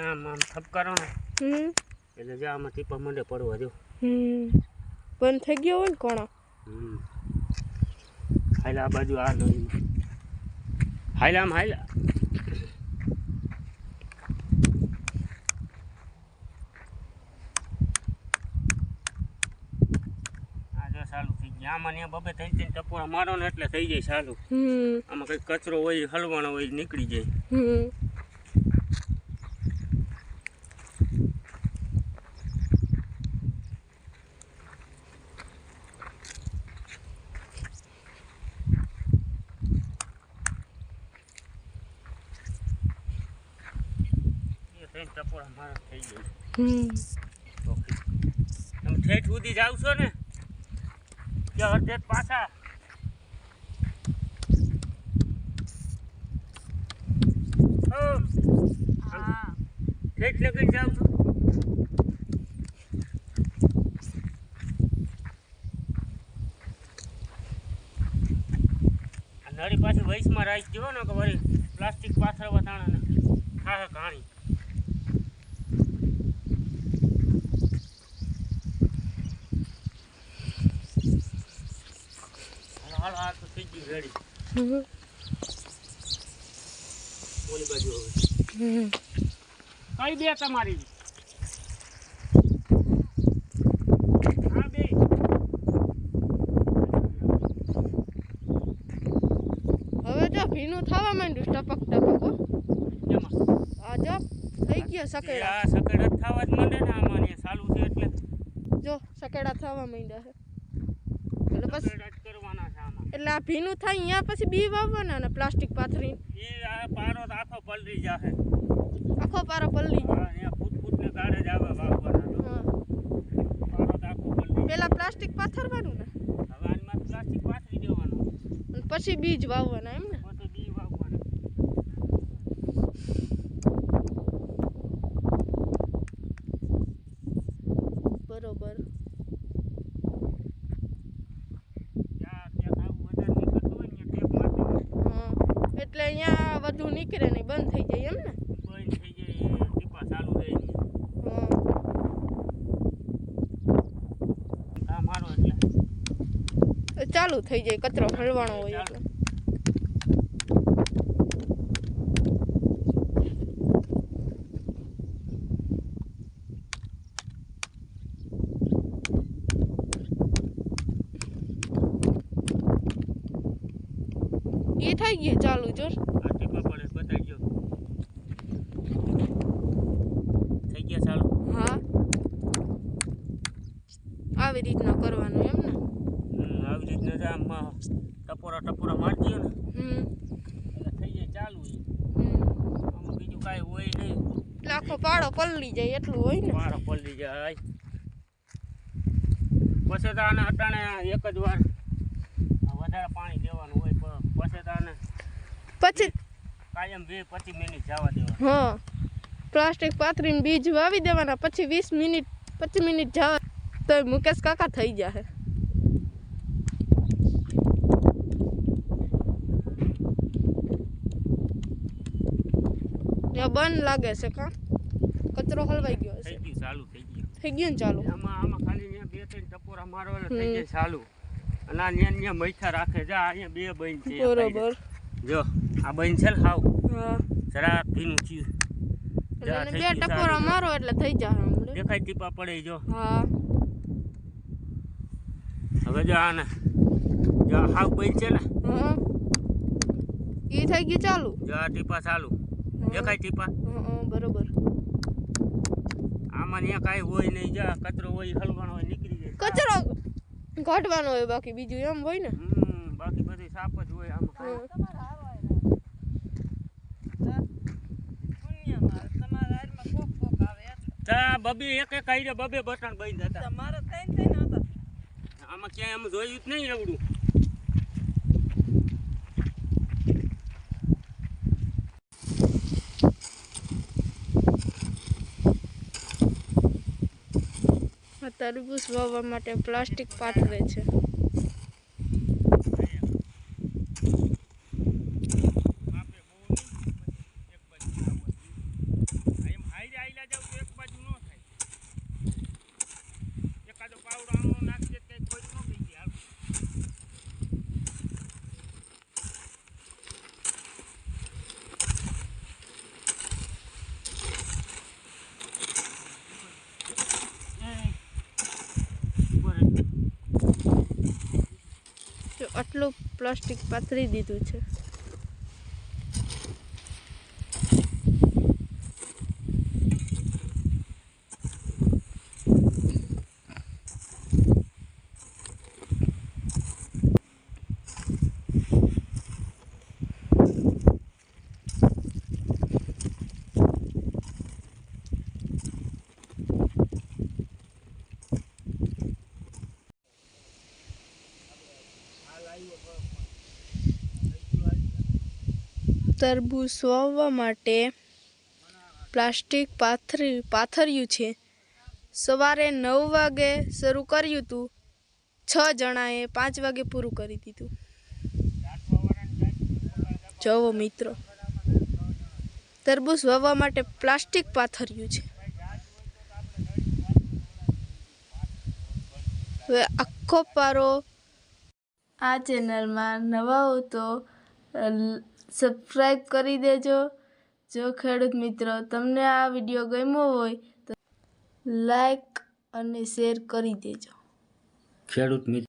આમ આમ થપકારો ને. હમ. એટલે જા આમાં ટીપા મંડે પડવા જો હમ. બંધ થઈ ગયો હોય ને કોણો? આ બાજુ આ નદી હાયલા આમ આ જો ચાલુ થઈ ગયા આમાં ને બબે ત્રણ ત્રણ ટપોરા મારો ને એટલે થઈ જાય સારું આમાં કઈ કચરો હોય હલવાનો હોય નીકળી જાય. હમ. ટપોરા મારો થઈ જાય. ઠેઠ સુધી જાવ છો ને? કે અડધે પાછા. ઠેઠ લગીને જાવ આ નળી પાછી વૈસમાં રાખી ને કે વળી પ્લાસ્ટિક પાથરવા તાણા ને હા હા કહાણી હાલો હાલો આ તો થઈ ગયું રેડી ઓલી બાજુ હવે. કઈ બે તમારી? હવે જો ભીનું થવા માંડ્યું ટપક ટપક આ જો થઈ ગયો સકેડા. આ સકેડા થવા જ માંડે ને આમાં ચાલુ છે એટલે. જો સકેડા થવા માંડ્યા છે. એટલે પછી સકડ જ કરવાના છે આમાં એટલે આ ભીનું થાય અહીંયા પછી બી વાવવાના ને પ્લાસ્ટિક પાથરી. એ આ પારો આખો પલરી જાશે આખો પારો પલ્લી જાય હા અહીંયા ફૂટ ફૂટ ને જ આવે વાવવાના હા. પારો આખો પલરી પેલા પ્લાસ્ટિક પાથરવાનું ને? હવે આમાં પ્લાસ્ટિક પાથરી દેવાનું. પછી બીજ વાવવાના એમ ને પછી બી વાવવાના બરોબર જ્યાં ક્યાંક આવું વધારે નીકળતું હોય ને ટેપ મારી દેવાનું. હા એટલે વધુ નીકળે નહીં બંધ થઈ જાય એમ ને? બંધ થઈ જાય ટીપા ચાલુ રહે ચાલુ થઈ જાય કચરો હળવાનો હોય એટલે એ થઈ ગયું ચાલુ જો આ ટીપા પડે બતાવી દો થઈ ગયા ચાલુ હા આવી રીતનો કરવાનો એમ ને? હમ, આવી રીતના જ આમ ટપોરા ટપોરા મારી દો ને. હમ. એટલે થઈ જાય ચાલુ આમાં બીજું કાંઈ હોય નહીં. એટલે આખો પાડો પલળી જાય એટલું હોય ને? પાડો પલળી જાય પછી તો આને એક જ વાર વધારે પાણી દેવાનું હોય પછી તો આને પછી કાયમ બે પચીસ મિનિટ જવા દેવાનું. હા. પ્લાસ્ટિક પાથરીને બીજ વાવી દેવાના પછી વીસ મિનિટ પચીસ મિનિટ જવા તો મુકેશ કાકા થઈ જશે ત્યાં બંધ લાગે છે કા? કચરો હલવાઈ ગયો થઈ ગયું ચાલુ થઈ ગયું. થઈ ગયું ને ચાલુ? આમાં આમાં ખાલી ત્યાં બે ત્રણ ટપોરા મારો એટલે થઈ હમ. ચાલુ. અને આ ન્યા ન્યા મૈથા રાખે જા અહીંયા બે બહેન છે બરોબર. જો આ બહેન છે ને હાવ. હા. જરા ભીનું થયું. બે ગયું ટપોરા મારો એટલે થઈ જાય દેખાય ટીપા પડે જો. હા. હવે જો હાવ છે ને. થઈ ગયું ચાલુ? જો ટીપા ચાલુ. દેખાય ટીપા? હા હા, બરોબર. આમાં ત્યાં કાંઈ હોય નહીં જા કચરો હોય હલવાનો હોય નીકળી જાય. કચરો કાઢવાનો હોય બાકી બીજું એમ હોય ને. હમ બાકી બધી સાફ જ હોય આમાં. તમારા હારો પુણ્યમાં તમારા હારમાં કોક કોક આવે એટલે તા બબી એક એક આઈને બબે બટન બંધ હતા. તમારે થઈને થઈને આમાં ક્યાંય આમ જોયું જ નહીં એવડું તરબૂચ વાવવા માટે પ્લાસ્ટિક પાથરે છે. આટલું પ્લાસ્ટિક પાથરી દીધું છે. તરબૂચ વાવવા માટે પ્લાસ્ટિક પાથરી, પાથર્યું છે. સવારે નવ વાગે શરૂ કર્યું હતું છ જણાએ પાંચ વાગે પૂરું કરી દીધું. જવો મિત્રો. તરબૂચ વાવવા માટે પ્લાસ્ટિક પાથર્યું છે. હવે આખો પારો આ ચેનલમાં નવા હો તો સબસ્ક્રાઈબ કરી દેજો. જો ખેડૂત મિત્રો તમને આ વીડિયો ગમ્યો હોય તો લાઈક અને શેર કરી દેજો. ખેડૂત મિત્ર